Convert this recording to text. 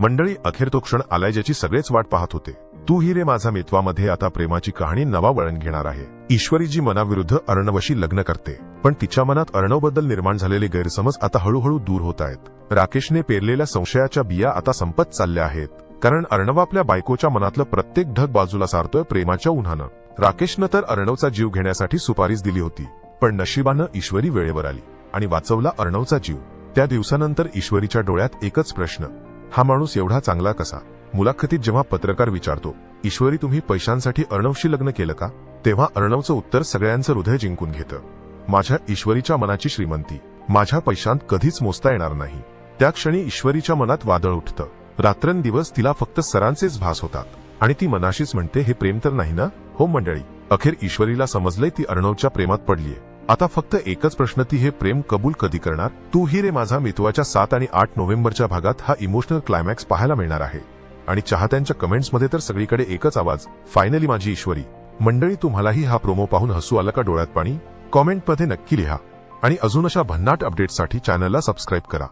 मंडळी अखेर तो क्षण आलाय ज्याची सगळेच वाट पाहत होते. तू ही रे माझा मित्वामध्ये आता प्रेमाची कहाणी नवा वळण घेणार आहे. ईश्वरीजी मनाविरुद्ध अर्णवशी लग्न करते पण तिच्या मनात अर्णवबद्दल निर्माण झालेले गैरसमज आता हळूहळू दूर होत आहेत. राकेशने पेरलेल्या संशयाच्या बिया आता संपत चालल्या आहेत कारण अर्णव आपल्या बायकोच्या मनातलं प्रत्येक ढग बाजूला सारतोय प्रेमाच्या उन्हानं. राकेशनं तर अर्णवचा जीव घेण्यासाठी सुपारीच दिली होती पण नशिबानं ईश्वरी वेळेवर आली आणि वाचवला अर्णवचा जीव. त्या दिवसानंतर ईश्वरीच्या डोळ्यात एकच प्रश्न हा माणूस एवढा चांगला कसा? मुलाखतीत जेव्हा पत्रकार विचारतो ईश्वरी तुम्ही पैशांसाठी अर्णवशी लग्न केलं का? तेव्हा अर्णवचं उत्तर सगळ्यांचं हृदय जिंकून घेतं. माझ्या ईश्वरीच्या मनाची श्रीमंती माझ्या पैशांत कधीच मोजता येणार नाही. त्या क्षणी ईश्वरीच्या मनात वादळ उठतं. रात्रंदिवस तिला फक्त सरांचेच भास होतात. आणि ती मनाशीच म्हणते हे प्रेम तर नाही ना? हो मंडळी अखेर ईश्वरीला समजलंय ती अर्णवच्या प्रेमात पडलीय. आता फक्त एकच प्रश्न ती हे प्रेम कबूल कधी करणार? तू ही रे माझा मितवाच्या सात आणि आठ नोव्हेंबरच्या भागात हा इमोशनल क्लायमॅक्स पाहायला मिळणार आहे. आणि चाहत्यांच्या कमेंट्समध्ये तर सगळीकडे एकच आवाज फायनली माझी ईश्वरी. मंडळी तुम्हालाही हा प्रोमो पाहून हसू आलं का डोळ्यात पाणी? कॉमेंटमध्ये नक्की लिहा. आणि अजून अशा भन्नाट अपडेटसाठी चॅनलला सबस्क्राईब करा.